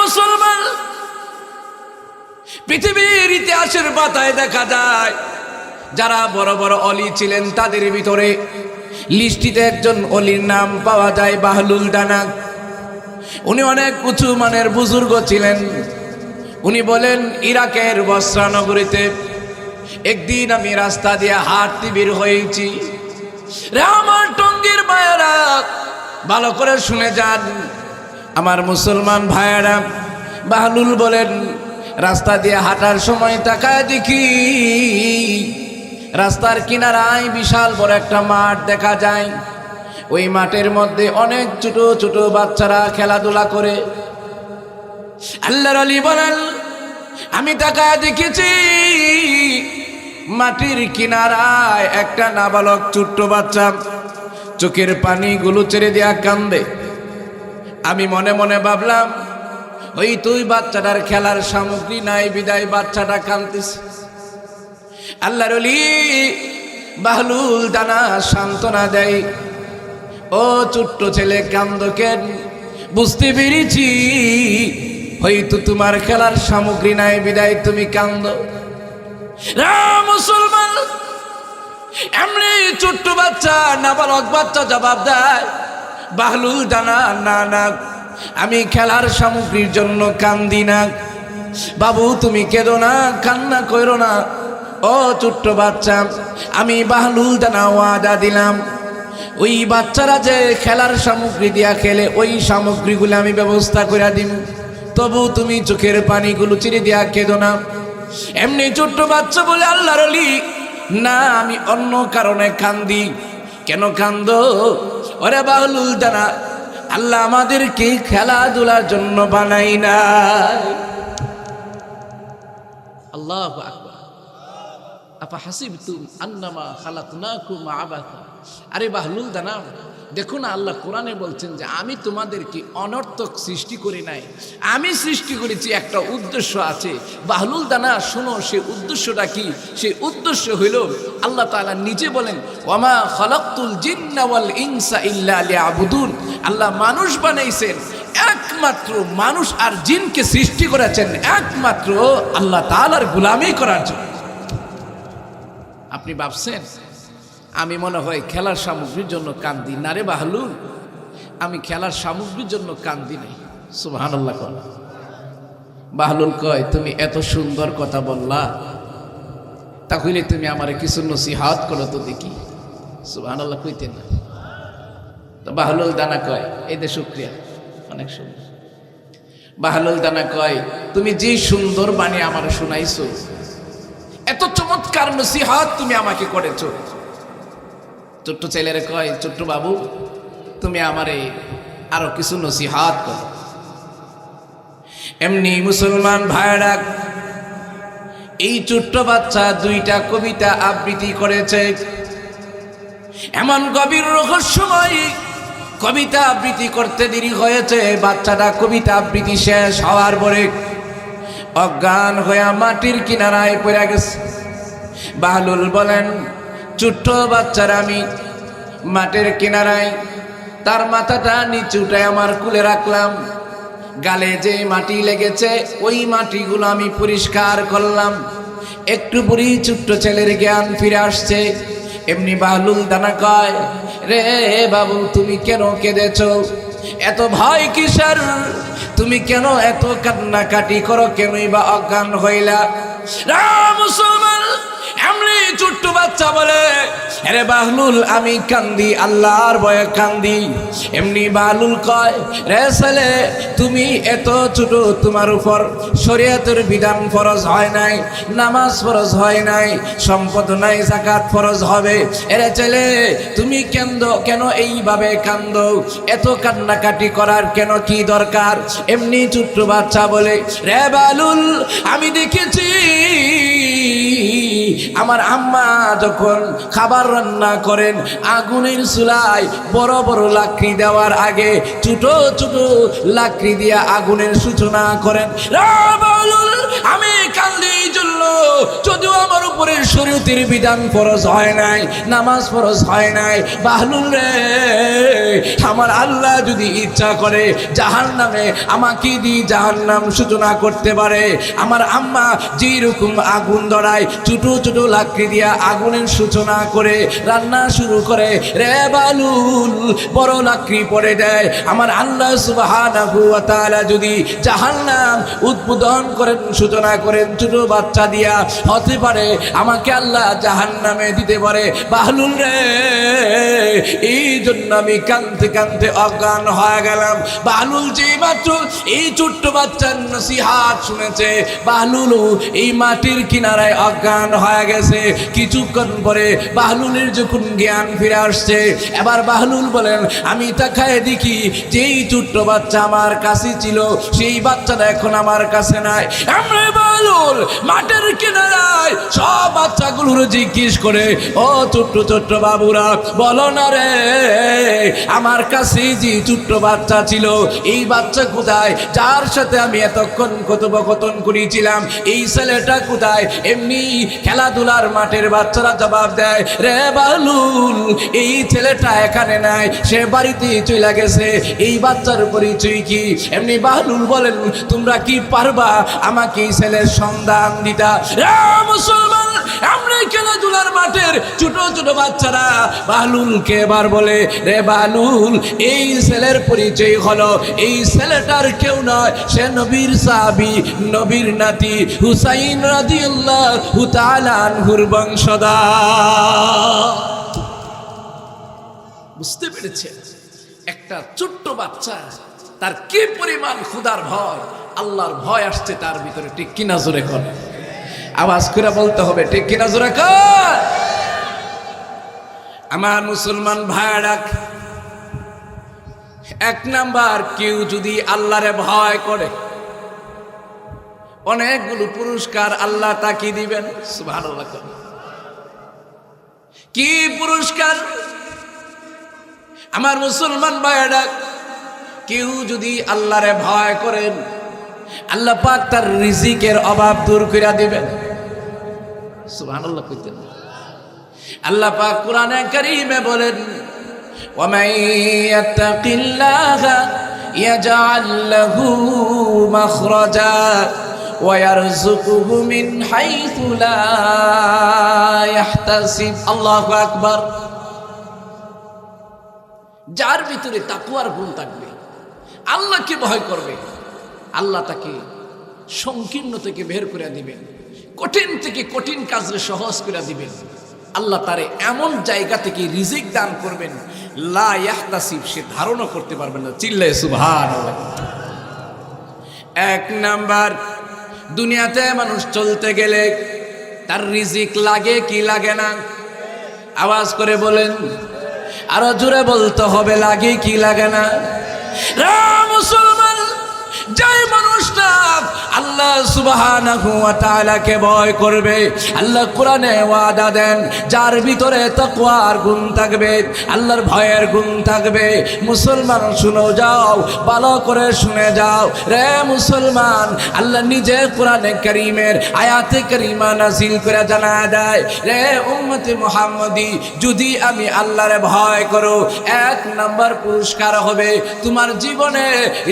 মুসলমান। পৃথিবীর ইতিহাসের পাতায় দেখা যায়, যারা বড় বড় অলি ছিলেন তাদের ভিতরে লিস্টিতে একজন অলির নাম পাওয়া যায় বাহলুল ডানা। উনি অনেক উঁচু মানের বুজুর্গ ছিলেন। উনি বলেন, ইরাকের বস্ত্রানগরীতে একদিন আমি রাস্তা দিয়ে হাঁটতে বের হয়েছি। রে আমার টঙ্গির মায়েরা, ভালো করে শুনে যান। আমার মুসলমান ভাইয়েরা, বাহলুল বলেন, রাস্তা দিয়ে হাঁটার সময় তাকায় দেখি, রাস্তার কিনারায় বিশাল বড় একটা মাঠ দেখা যায়। ওই মাঠের মধ্যে অনেক ছোট ছোট বাচ্চারা খেলাধুলা করে। আল্লাহর আলী বলেন, আমি তাকায় দেখেছি, মাটির কিনারায় একটা নাবালক ছোট্ট বাচ্চা, চোখের পানিগুলো ছেড়ে দেয়া কান্দে। আমি মনে মনে ভাবলাম, ওই তুই বাচ্চাটার খেলার সামগ্রী নাই, বিদায় বাচ্চাটা কান্দতেছে আল্লাহর বাহলুল দানা সান্ত্বনা দেয়, ও ছোট্ট ছেলে কান্দ কেন? বুঝতে পেরেছি হয়তো তোমার খেলার সামগ্রী নাই, বিদায় তুমি কান্দ। মুসলমান, এমনি ছোট্ট বাচ্চা, নাবালক বাচ্চা জবাব দেয় বাহলুল দানা না না। আমি খেলার সামগ্রীর জন্য কান্দি না। বাবু, তুমি কেঁদো না, কান্না করো না। ও ছোট্ট বাচ্চা, আমি বাহলুল দানা ওয়াদা দিলাম। ওই বাচ্চারা যে খেলার সামগ্রী দিয়া খেলে, ওই সামগ্রীগুলো আমি ব্যবস্থা করে দিব তবু তুমি চোখের পানিগুলো চিরে দিয়া কেঁদো না। এমনি ছোট্ট বাচ্চা বলে আল্লাহর না, আমি অন্য কারণে কান্দি। কেন কান্দ? ওরে বাহলুল দানা আল্লাহ আমাদেরকে খেলাধুলার জন্য বানাই না আল্লাহ আপা হাসিব তুম আন্নামা খালাকনাকুম আবাথা আরে বাহলুল দানা দেখুন আল্লাহ কোরআনে বলছেন যে আমি তোমাদেরকে অনর্থক সৃষ্টি করি নাই। আমি সৃষ্টি করেছি একটা উদ্দেশ্য আছে। বাহলুল দানা, শোনো, সে উদ্দেশ্যটা কি? সে উদ্দেশ্য হইল, আল্লাহ তাআলা নিজে বলেন ওমা খালাকতুল জিন্না ওয়াল ইনসা ইল্লা লিয়াবুদুন। আল্লাহ মানুষ বানাইছেন, একমাত্র মানুষ আর জিনকে সৃষ্টি করেছেন একমাত্র আল্লাহ তাআলার গোলামি করার জন্য। আপনি ভাবছেন? আমি মনে হয় খেলার সামগ্রীর জন্য কান্দি। না রে বাহলুল আমি খেলার সামগ্রীর জন্য কান্দি নাই। সুবাহান আল্লাহ কর। বাহলুল কয়, তুমি এত সুন্দর কথা বললা, তাহলে তুমি আমার কিছু নসিহাত করো তো দেখি। সুবাহান আল্লাহ কইতেন না তো বাহলুল দানা কয়, এই দে শুক্রিয়া, অনেক সুন্দর। বাহলুল দানা কয়, তুমি যে সুন্দর বাণী আমার শোনাইছো, এত চমৎকার নসিহাত তুমি আমাকে করেছ। ছোট্ট ছেলেরে কয়, ছোট্ট বাবু, তুমি আমারে আরও কিছু নসিহাত কর। এমনি মুসলমান ভাইরা এই ছোট্ট বাচ্চা দুইটা কবিতা আবৃত্তি করেছে। এমন গভীর রহস্যময় কবিতা আবৃত্তি করতে দেরি হয়েছে। বাচ্চাটা কবিতা আবৃত্তি শেষ হওয়ার পরে অজ্ঞান হয়ে মাটির কিনারায় পড়ে গেছে। বাহলুল বলেন ছোট্ট বাচ্চার আমি মাটির কিনারায়, তার মাথাটা নিচুটায় আমার কুলে রাখলাম। গালে যে মাটি লেগেছে, ওই মাটিগুলো আমি পরিষ্কার করলাম। একটু পরই ছোট্ট ছেলের জ্ঞান ফিরে আসছে। এমনি বাহলুল দানা কয়, রে বাবু, তুমি কেন কেঁদেছ? এত ভয় কিসের? তুমি কেন এত কান্নাকাটি করো? কেনই বা অজ্ঞান হইলা? রাম মুসলমান, এমনি ছোট্ট বাচ্চা বলে আরে বাহলুল আমি কান্দি, আল্লাহর ভয়ে কান্দি। এমনি বাহলুল কয়, রে ছেলে, তুমি এত ছোট, তোমার উপর শরীয়তের বিধান ফরজ হয় নাই, নামাজ ফরজ হয় নাই, সম্পদ নাই জাকাত ফরজ হবে। এরে ছেলে, তুমি কেন্দ, কেন এইভাবে কান্দ? এত কান্নাকাটি করার কেন কি দরকার? এমনি ছোট্ট বাচ্চা বলে, রে বালুল আমি দেখেছি আমার আম্মা যখন খাবার রান্না করেন, আগুনের চুলায় বড় বড় লাকড়ি দেওয়ার আগে ছোট ছোট লাকড়ি দিয়ে আগুনের সূচনা করেন। রে বালুল আমি কান্দি জন্য যদিও আমার উপরে শরীয়তের বিধান ফরজ হয় নাই, নামাজ ফরজ হয় নাই, বাহলুল রে, আমার আল্লাহ যদি ইচ্ছা করে জাহান নামে আমাকে দিয়ে জাহান নাম সূচনা করতে পারে, আমার আম্মা যেরকম আগুন ধরায় ছোট ছোট লাকড়ি দিয়া আগুনের সূচনা করে, রান্না শুরু করে, রে বালুল, বড় লাকড়ি পরে দেয়, আমার আল্লাহ তাআলা যদি জাহান্নাম উদ্বোধন করেন সূচনা করেন ছোট বাচ্চা দিয়া হতে পারে, আমাকে আল্লাহ জাহান্নামে দিতে পারে। বাহলুল রে, এই জন্য আমি কানতে কানতে অজ্ঞান হয়ে গেলাম। বাহলুল যে মাত্র এই ছোট্ট বাচ্চার নসিহাত শুনেছে, বাহলুল এই মাটির কিনারায় অজ্ঞান হয়ে গেছে। কিছুক্ষণ পরে বাহলুলের যখন জ্ঞান ফিরে আসছে, এবার বাহলুল বলেন, আমি তাকায় দেখি যেই ছোট্ট বাচ্চা আমার কাছে ছিল, সেই বাচ্চাটা এখন আমার কাছে নাই। আমরা বাহলুল মাঠের কিনারায় সব বাচ্চাগুলোর জিজ্ঞেস করে, ও ছোট্ট ছোট্ট বাবুরা, বলো না রে, আমার কাছে যে ছোট্ট বাচ্চা ছিল, এই বাচ্চা কোথায়? যার সাথে আমি এতক্ষণ কথোপকথন করেছিলাম, এই ছেলেটা কোথায়? এমনি খেলাধুলার মাঠের বাচ্চারা জবাব দেয়, রে বালুল এই ছেলেটা এখানে নাই, সে বাড়িতে চলে গেছে, এই বাচ্চার পরিচয় কি? এমনি বালুল বলেন, তোমরা কি পারবা আমাকে এই ছেলের সন্ধান দিতা। মুসলমান, আমরা খেলাধুলার মাঠের ছোট ছোট বাচ্চারা বালুলকে এবার বলে, রে বালুল এই ছেলের পরিচয় হলো, এই ছেলেটার কেউ নয়, সে নবীর সাহাবি, নবীর নাতি হুসাইন রাদিয়াল্লাহু তাআলা আনহুর বংশধর। বুঝতে পেরেছে একটা ছোট্ট বাচ্চা, তার কি পরিমাণ ক্ষুধার ভয়? আল্লাহর ভয় আসছে তার ভিতরে, ঠিক কিনা জোরে করে আওয়াজ করে বলতে হবে, ঠিক কিনা জোরে কর আমার মুসলমান ভাইরা এক নাম্বার, কেউ যদি আল্লাহরে ভয় করে, অনেকগুলো পুরস্কার আল্লাহ তাকে দিবেন ভালো। কি পুরস্কার? আমার মুসলমান ভাইরা কেউ যদি আল্লাহরে ভয় করেন আল্লাহ পাক তার রিজিকের অভাব দূর করে দিবেন সুবহানাল্লাহ কইতেন আল্লাহ পাক কোরআনে কারীমে বলেন ومن يتق الله يجعل له مخرجا ويرزقه من حيث لا يحتسب الله أكبر যার ভিতরে তাকুয়ার গুণ থাকবে আল্লাহকে ভয় করবে আল্লাহ তাকে সংকীর্ণ থেকে বের করে দিবেন। কঠিন থেকে কঠিন কাজে সহজ করে দিবেন। আল্লাহ তারে এমন জায়গা থেকে রিজিক দান করবেন, লা ইয়াহতাসিব, সে ধারণা করতে পারবেন না। চিল্লায় সুবহান এক নাম্বার, দুনিয়াতে মানুষ চলতে গেলে তার রিজিক লাগে কি লাগে না? আওয়াজ করে বলেন, আরও জোরে বলতে হবে, লাগে কি লাগে না? রা মুসলমান! যাই মানুষটা আল্লাহ তাআলাকে ভয় করবে। আল্লাহ কোরআনে ওয়াদা দেন, যার ভিতরে তাকওয়ার গুণ থাকবে, আল্লাহর ভয়ের গুণ থাকবে। মুসলমান শুনে যাও, ভালো করে শুনে যাও। রে মুসলমান, আল্লাহ নিজে কোরআনে কারীমের আয়াতে কারীমা নাযিল করে জানা দেয়। রে উম্মতে মুহাম্মদি, যদি আমি আল্লাহরে ভয় করো, এক নাম্বার পুরস্কার হবে। তোমার জীবনে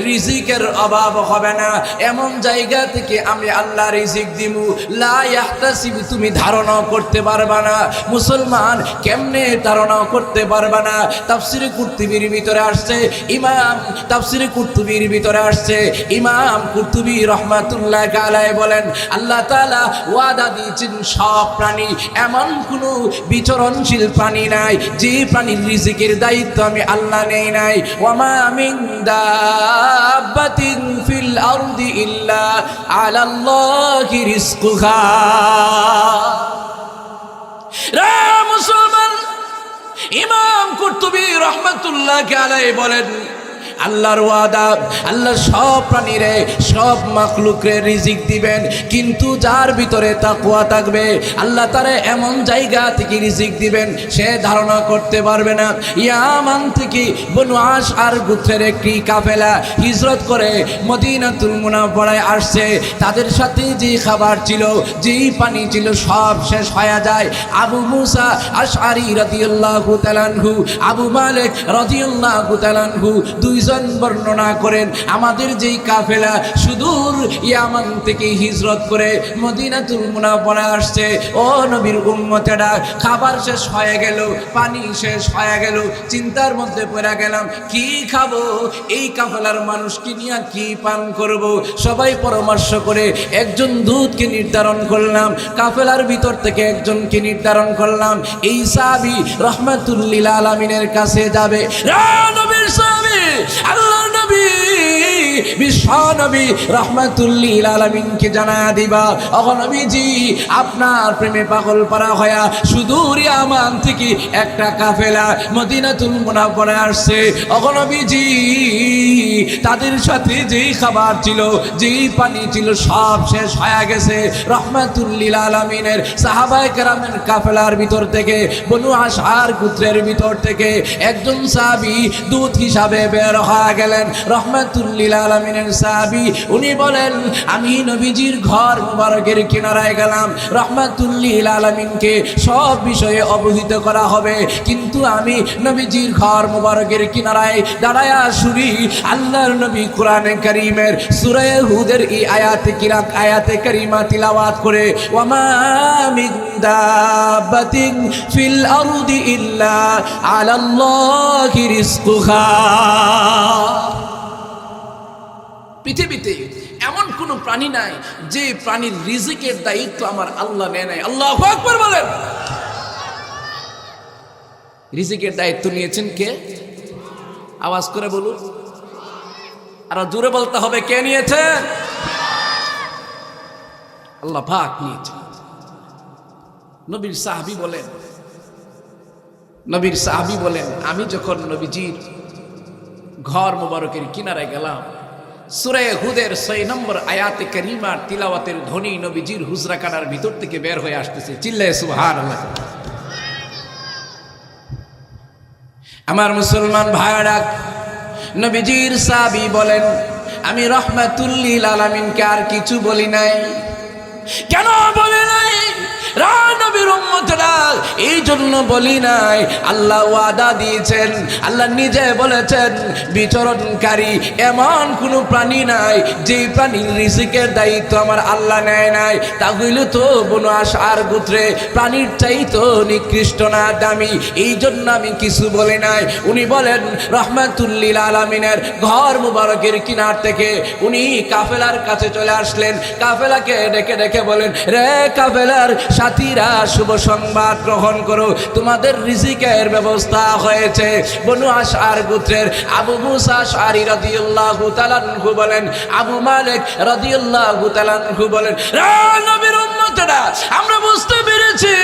রিজিকের অভাব হবে না। এমন জায়গা থেকে আমি আল্লাহ রিজিক দিব লা ইয়াহতাসিব, তুমি ধারণা করতে পারবা না। মুসলমান কেমনে ধারণা করতে পারবা না? তাফসিরে কুর্তুবির ভিতরে আসছে, ইমাম তাফসিরে কুর্তুবির ভিতরে আসছে। ইমাম কুর্তুবি রহমাতুল্লাহ আলাই বলেন, আল্লাহ তাআলা ওয়াদা দিয়েছেন, সব প্রাণী, এমন কোনো বিচরণশীল প্রাণী নাই, যে প্রাণীর রিজিকের দায়িত্ব আমি আল্লাহ নেই নাই। ওয়ামা মিন দাব্বাতিন ফিল আরদি ইল্লা আলাল্লাহি রিজকুহা। রে মুসলমান ইমাম কুর্তুবি রহমাতুল্লাহ আলাই বলেন আল্লাহর ওয়াদা আল্লাহ সব প্রাণীরে, সব মাকলুকরে রিজিক দিবেন। কিন্তু যার ভিতরে তাকুয়া থাকবে, আল্লাহ তারে এমন জায়গা থেকে রিজিক দিবেন, সে ধারণা করতে পারবে না। ইয়ামান থেকে বনু আশ আর গুত্রের একটি কাফেলা হিজরত করে মদিনাতুল মুনাফারায় আসছে। তাদের সাথে যে খাবার ছিল যেই পানি ছিল, সব শেষ হয়ে যায়। আবু মুসা আশআরি রাদিয়াল্লাহু তাআলাহু আবু মালিক রাদিয়াল্লাহু তাআলাহু দুইজন বর্ণনা করেন, আমাদের যেই কাফেলা সুদূর ইয়ামান থেকে হিজরত করে মদিনাতুল মুনাফারা আসছে। ও নবীর উম্মতেরা, খাবার শেষ হয়ে গেল, পানি শেষ হয়ে গেল, চিন্তার মধ্যে পড়ে গেলাম, কি খাব? এই কাফেলার মানুষকে নিয়ে কি পান করব? সবাই পরামর্শ করে একজন দুধকে নির্ধারণ করলাম, কাফেলার ভিতর থেকে একজনকে নির্ধারণ করলাম, এই সাহাবি রহমাতুল্লিল আলমিনের কাছে যাবে। নবীর সাহাবি! আল্লাহর নবী বিশ্ব নবী রহমাতুল্লিল আলমিনকে জানা দিবা। অগনবীজি আপনার প্রেমে পাগল পারা হয়া সুদূর আমান থেকে একটা কাফেলা মদিনাতুল মুনাফরে আসছে। অগনবীজি তাদের সাথে যেই খাবার ছিল, যেই পানি ছিল, সব শেষ হয়ে গেছে। রহমাতুল্লিল আলমিনের সাহাবায় কেরামের কাফেলার ভিতর থেকে, বনু আশার গুত্রের ভিতর থেকে একজন সাহাবি দূত হিসাবে বের হয়ে গেলেন। রহমাতুল্লিল আলমিনের সাহাবি, উনি বলেন, আমি নবীজির ঘর মুবারকের কিনারায় গেলাম। রহমাতুল্লিল আলমিনকে সব বিষয়ে অবহিত করা হবে। কিন্তু আমি নবীজির ঘর মুবারকের কিনারায় দাঁড়ায়া শুনি, আল্লাহর নবী কোরআনে করিমের সুরে হুদের এই আয়াতে কিরাক আয়াতে করিমা তিলাওয়াত করে, ওয়ামা দাবাতিন ফিল আরদি ইল্লা আলাল্লাহি রিজকুহা পৃথিবীতে এমন কোন প্রাণী নাই যে প্রাণীর রিজিকের দায়িত্ব আমার আল্লাহ নেয় নাই। আল্লাহ আকবর বলেন। রিজিকের দায়িত্ব নিয়েছেন কে? আওয়াজ করে বলুন। আর জোরে বলতে হবে, কে নিয়েছে? আল্লাহ পাক নিয়েছে নবীর সাহাবি বলেন, নবীর সাহাবি বলেন, আমি যখন নবীজির ঘর মোবারকের কিনারায় গেলাম। সুরে হুদের ছয় নম্বর আয়াতে করিমার তিলাওয়াতের ধ্বনি নবীজির হুজরা কাটার ভিতর থেকে বের হয়ে আসতেছে। চিল্লায় সুহার আমার মুসলমান ভাইরা নবীজির সাবি বলেন, আমি রহমাতুল্লিল আলামিনকে আর কিছু বলি নাই। কেন বলি নাই? রা নবীর উম্মতরা, এই জন্য বলি নাই, আল্লাহ ওয়াদা দিয়েছেন, আল্লাহ নিজে বলেছেন, বিচরণকারী এমন কোনো প্রাণী নাই যে প্রাণীর রিজিকের দায়িত্ব আমার আল্লাহ নেয় নাই। তো প্রাণীর নিকৃষ্ট না দামি, এই জন্য আমি কিছু বলি নাই। উনি বলেন, রহমাতুল্লিল আলমিনের ঘর মুবারকের কিনার থেকে উনি কাফেলার কাছে চলে আসলেন। কাফেলাকে ডেকে ডেকে বলেন, রে কাফেলার সাথীরা শুভ সংবাদ গ্রহণ করো তোমাদের রিজিকের ব্যবস্থা হয়েছে। বনু আশার গোত্রের আবু মুসা শারি রাদিয়াল্লাহু তাআলাহু বলেন, আবু মালিক রাদিয়াল্লাহু তাআলাহু বলেন নবীর উম্মতরা, আমরা বুঝতে পেরেছি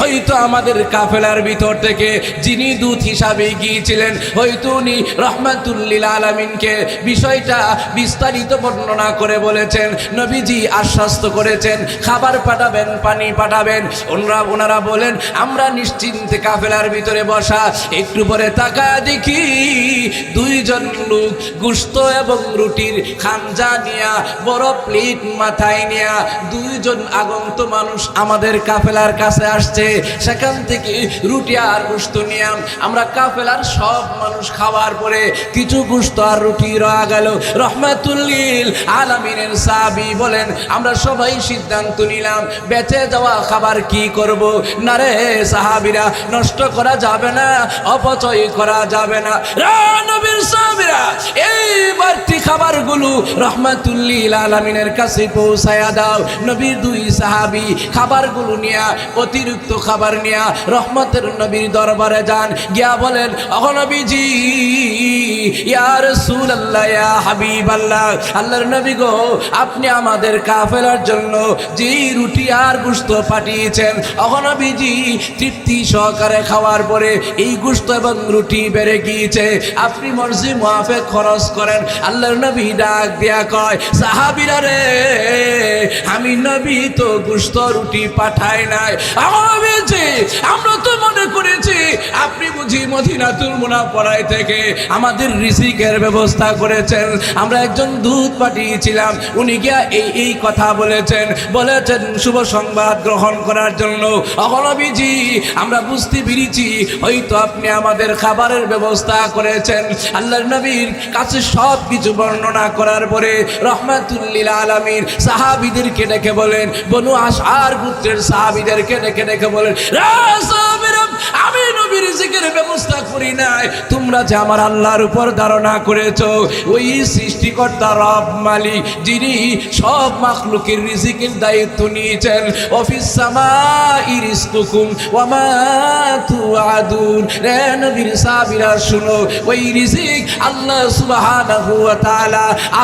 হয়তো আমাদের কাফেলার ভিতর থেকে যিনি দূত হিসাবে গিয়েছিলেন, হয়তো উনি রহমাতুল্লিল আলমিনকে বিষয়টা বিস্তারিত বর্ণনা করে বলেছেন, নবীজি আশ্বাস্ত করেছেন, খাবার পাঠাবেন, পানি পাঠাবেন। ওনারা ওনারা বলেন, আমরা নিশ্চিন্তে কাফেলার ভিতরে বসা, একটু পরে তাকা দেখি দুইজন লোক গুস্ত এবং রুটির খানজা নিয়া, বড় প্লেট মাথায় নিয়া, দুইজন আগন্ত মানুষ আমাদের কাফেলার কাছে আসছে, সেখান থেকে রুটি আর গুস্ত নিয়াম আমরা কাফেলার সব মানুষ খাওয়ার পরে কিছু গুস্ত আর রুটি রয়া গেল। রহমাতুল্লিল আলামিনের সাবি বলেন, আমরা সবাই সিদ্ধান্ত নিলাম, বেঁচে যাওয়া খাবার কি করব? না রে সাহাবিরা, নষ্ট করা যাবে না, অপচয় করা যাবে না। রা নবীর সাহাবিরা এই বাড়তি খাবারগুলো রহমাতুল্লিল আলামিনের কাছে পৌঁছায়া দাও। নবীর দুই সাহাবি খাবারগুলো নিয়ে অতির তৃপ্তিযুক্ত খাবার নিয়া রহমতের নবীর দরবারে যান। গিয়া বলেন অহনবীজি ইয়া রাসূলুল্লাহ, ইয়া হাবিবাল্লাহ, আল্লাহর নবী গো, আপনি আমাদের কাফেলার জন্য যে রুটি আর গুস্ত পাঠিয়েছেন। অহনবীজি তৃপ্তি সহকারে খাওয়ার পরে এই গুস্ত এবং রুটি বেড়ে গিয়েছে। আপনি মর্জি মুআফে খরচ করেন। আল্লাহর নবী ডাক দিয়া কয়, সাহাবীরা রে, আমি নবী তো গুস্ত রুটি পাঠাই নাই। নবীজি আমরা তো মনে করেছি, আপনি বুঝি মদিনাতুল মুনাফরাই থেকে আমাদের রিজিকের ব্যবস্থা করেছেন। আমরা একজন দূত পাঠিয়েছিলাম, উনি গিয়া এই এই কথা বলেছেন। বলেছেন, শুভ সংবাদ গ্রহণ করার জন্য। আমরা বুঝতে পেরেছি, হয়তো আপনি আমাদের খাবারের ব্যবস্থা করেছেন। আল্লাহর নবীর কাছে সব কিছু বর্ণনা করার পরে রহমাতুল্লিল আলমীর সাহাবিদেরকে ডেকে বলেন, বনু আশার পুত্রের সাহাবিদেরকে ডেকে ডেকে বলেন আমি নবীর জিকের ব্যবস্থা করি নাই। তোমরা যে আমার আল্লাহর উপর ধারণা করেছ, ওই সৃষ্টিকর্তা রব মালিক, যিনি সব মাখলুকের রিজিকের দায়িত্ব নিয়েছেন। অফিস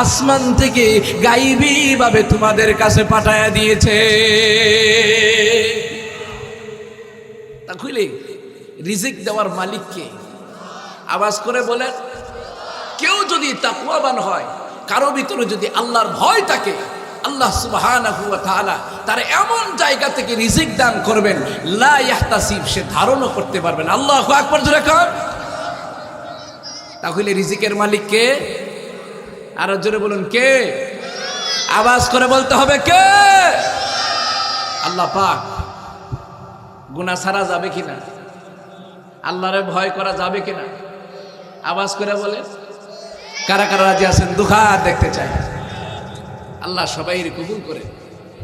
আসমান থেকে গাইবী ভাবে তোমাদের কাছে পাঠায়া দিয়েছে। তা খুলে রিজিক দেওয়ার মালিককে আওয়াজ করে বলেন, কেউ যদি তাকুয়াবান হয়, কারও ভিতরে যদি আল্লাহর ভয় থাকে, আল্লাহ সুবহানাহু তার এমন জায়গা থেকে রিজিক দান করবেন, লা ইয়াহতাসিব, সে ধারণও করতে পারবেন আল্লাহ আকবার, জোরে কর তাহলে রিজিকের মালিক কে? আরও জোরে বলুন, কে? আওয়াজ করে বলতে হবে, কে? আল্লাহ পাক। গুনাহ ছাড়া যাবে কিনা? আল্লাহরে ভয় করা যাবে কিনা? আওয়াজ করে বলে, কারা কারা রাজি আছেন? দুঃখা দেখতে চাই। আল্লাহ সবাই কবুল করে।